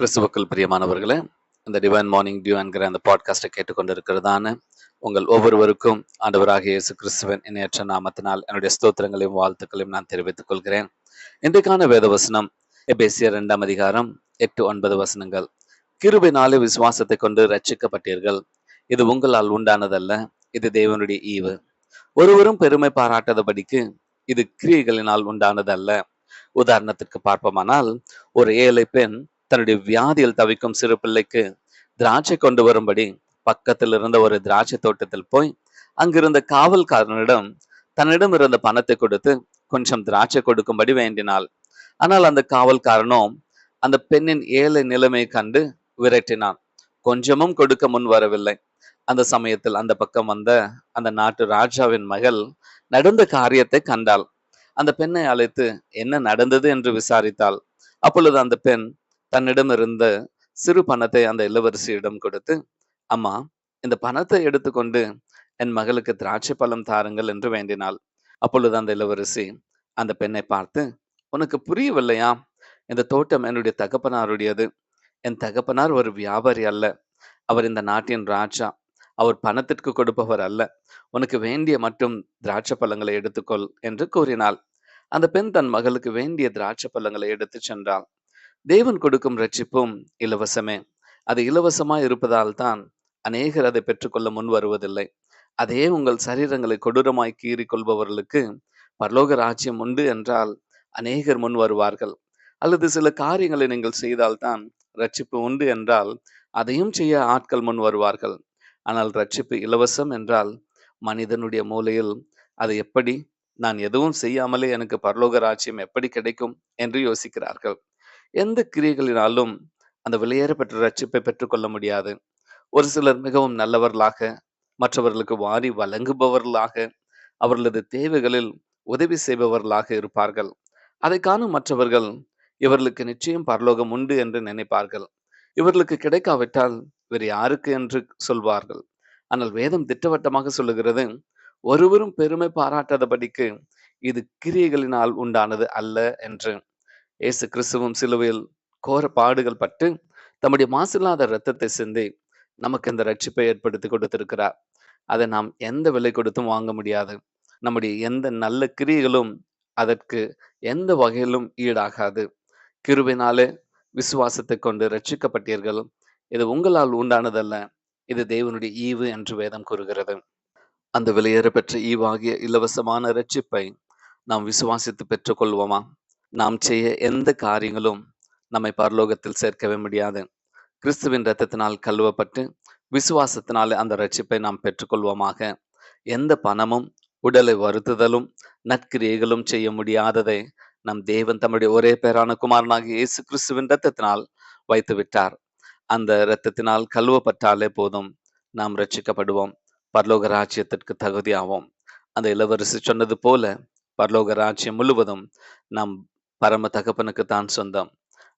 கிறிஸ்துவுக்குள் பிரியமானவர்களே இந்த டிவைன் மார்னிங் டியூ என்கிற அந்த பாட்காஸ்டை கேட்டுக்கொண்டிருக்கிறதான உங்கள் ஒவ்வொருவருக்கும் ஆண்டவராக இயேசு கிறிஸ்துவன் இணையற்ற நாமத்தினால் என்னுடைய ஸ்தோத்திரங்களையும் வாழ்த்துக்களையும் நான் தெரிவித்துக் கொள்கிறேன். இன்றைக்கான வேத வசனம் எபேசியர் இரண்டாம் அதிகாரம் எட்டு ஒன்பது வசனங்கள். கிருபினாலே விசுவாசத்தை கொண்டு ரட்சிக்கப்பட்டீர்கள் இது உங்களால் உண்டானதல்ல இது தேவனுடைய ஈவு. ஒருவரும் பெருமை பாராட்டாதபடிக்கு இது கிரியைகளினால் உண்டானதல்ல. உதாரணத்திற்கு பார்ப்போமானால் ஒரு ஏழை பெண் தன்னுடைய வியாதியில் தவிக்கும் சிறு பிள்ளைக்கு திராட்சை கொண்டு வரும்படி பக்கத்தில் இருந்த ஒரு திராட்சை தோட்டத்தில் போய் அங்கிருந்த காவல்காரனிடம் தன்னிடம் இருந்த பணத்தை கொடுத்து கொஞ்சம் திராட்சை கொடுக்கும்படி வேண்டினாள். ஆனால் அந்த காவல்காரனோ அந்த பெண்ணின் ஏழை நிலைமை கண்டு விரட்டினான். கொஞ்சமும் கொடுக்க முன் வரவில்லை. அந்த சமயத்தில் அந்த பக்கம் வந்த அந்த நாட்டு ராஜாவின் மகள் நடந்த காரியத்தை கண்டாள். அந்த பெண்ணை அழைத்து என்ன நடந்தது? என்று விசாரித்தாள். அப்பொழுது அந்த பெண் தன்னிடம் இருந்த சிறு பணத்தை அந்த இளவரசியிடம் கொடுத்து அம்மா இந்த பணத்தை எடுத்துக்கொண்டு என் மகளுக்கு திராட்சை பழம் தாருங்கள் என்று வேண்டினாள். அப்பொழுது அந்த இளவரசி அந்த பெண்ணை பார்த்து உனக்கு புரியவில்லையா? இந்த தோட்டம் என்னுடைய தகப்பனாருடையது. என் தகப்பனார் ஒரு வியாபாரி அல்ல. அவர் இந்த நாட்டின் ராஜா. அவர் பணத்திற்கு கொடுப்பவர் அல்ல. உனக்கு வேண்டிய மட்டும் திராட்சை பழங்களை எடுத்துக்கொள் என்று கூறினாள். அந்த பெண் தன் மகளுக்கு வேண்டிய திராட்சை பழங்களை எடுத்து சென்றாள். தேவன் கொடுக்கும் ரட்சிப்பும் இலவசமே. அது இலவசமா இருப்பதால் தான் அநேகர் அதை பெற்றுக்கொள்ள முன் வருவதில்லை. அதே உங்கள் சரீரங்களை கொடூரமாய் கீறி கொள்பவர்களுக்கு பரலோக ராஜ்யம் உண்டு என்றால் அநேகர் முன் வருவார்கள். அல்லது சில காரியங்களை நீங்கள் செய்தால்தான் ரட்சிப்பு உண்டு என்றால் அதையும் செய்ய ஆட்கள் முன் வருவார்கள். ஆனால் ரட்சிப்பு இலவசம் என்றால் மனிதனுடைய மூலையில் அது எப்படி நான் எதுவும் செய்யாமலே எனக்கு பரலோக ராஜ்யம் எப்படி கிடைக்கும் என்று யோசிக்கிறார்கள். எந்த கிரியைகளினாலும் அந்த வெளியேறப்பெற்ற ரட்சிப்பை பெற்றுக்கொள்ள முடியாது. ஒரு சிலர் மிகவும் நல்லவர்களாக மற்றவர்களுக்கு வாரி வழங்குபவர்களாக அவர்களது தேவைகளில் உதவி செய்பவர்களாக இருப்பார்கள். அதை காணும் மற்றவர்கள் இவர்களுக்கு நிச்சயம் பரலோகம் உண்டு என்று நினைப்பார்கள். இவர்களுக்கு கிடைக்காவிட்டால் வேறு யாருக்கு என்று சொல்வார்கள். ஆனால் வேதம் திட்டவட்டமாக சொல்லுகிறது ஒருவரும் பெருமை பாராட்டாதபடிக்கு இது கிரியைகளினால் உண்டானது அல்ல என்று. இயேசு கிறிஸ்துவும் சிலுவையில் கோர பாடுகள் பட்டு தம்முடைய மாசில்லாத இரத்தத்தை சிந்தி நமக்கு இந்த ரட்சிப்பை ஏற்படுத்தி கொடுத்திருக்கிறார். அதை நாம் எந்த விலை கொடுத்தும் வாங்க முடியாது. நம்முடைய எந்த நல்ல கிரியைகளும் அதற்கு எந்த வகையிலும் ஈடாகாது. கிருபினாலே விசுவாசத்தை கொண்டு ரட்சிக்கப்பட்டீர்கள் இது உங்களால் உண்டானதல்ல. இது தேவனுடைய ஈவு என்று வேதம் கூறுகிறது. அந்த விலையேற பெற்ற ஈவாகிய இலவசமான ரட்சிப்பை நாம் விசுவாசித்து பெற்றுக்கொள்வோமா? நாம் செய்ய எந்த காரியங்களும் நம்மை பரலோகத்தில் சேர்க்கவே முடியாது. கிறிஸ்துவின் ரத்தத்தினால் கழுவப்பட்டு விசுவாசத்தினாலே அந்த ரட்சிப்பை நாம் பெற்றுக்கொள்வோமாக. எந்த பணமும் உடலை வருத்துதலும் நற்கிரியைகளும் செய்ய முடியாததை நம் தேவன் தம்முடைய ஒரே பேரான குமாரனாகிய இயேசு கிறிஸ்துவின் ரத்தத்தினால் வைத்து விட்டார் அந்த இரத்தத்தினால் கழுவப்பட்டாலே போதும் நாம் ரட்சிக்கப்படுவோம் பரலோக ராஜ்யத்திற்கு தகுதியாவோம். அந்த இளவரசி சொன்னது போல பரலோக ராஜ்யம் முழுவதும் நாம் பரம தகப்பனுக்கு தான் சொந்தம்.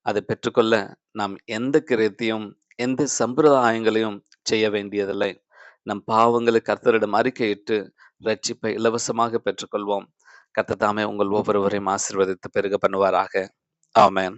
அதை பெற்றுக்கொள்ள நாம் எந்த கிரயத்தையும் எந்த சம்பிரதாயங்களையும் செய்ய வேண்டியதில்லை. நம் பாவங்களை கர்த்தரிடம் அறிக்கையிட்டு ரட்சிப்பை இலவசமாக பெற்றுக்கொள்வோம். கர்த்த தாமே உங்கள் ஒவ்வொருவரையும் ஆசிர்வதித்து பெருக பண்ணுவாராக. ஆமேன்.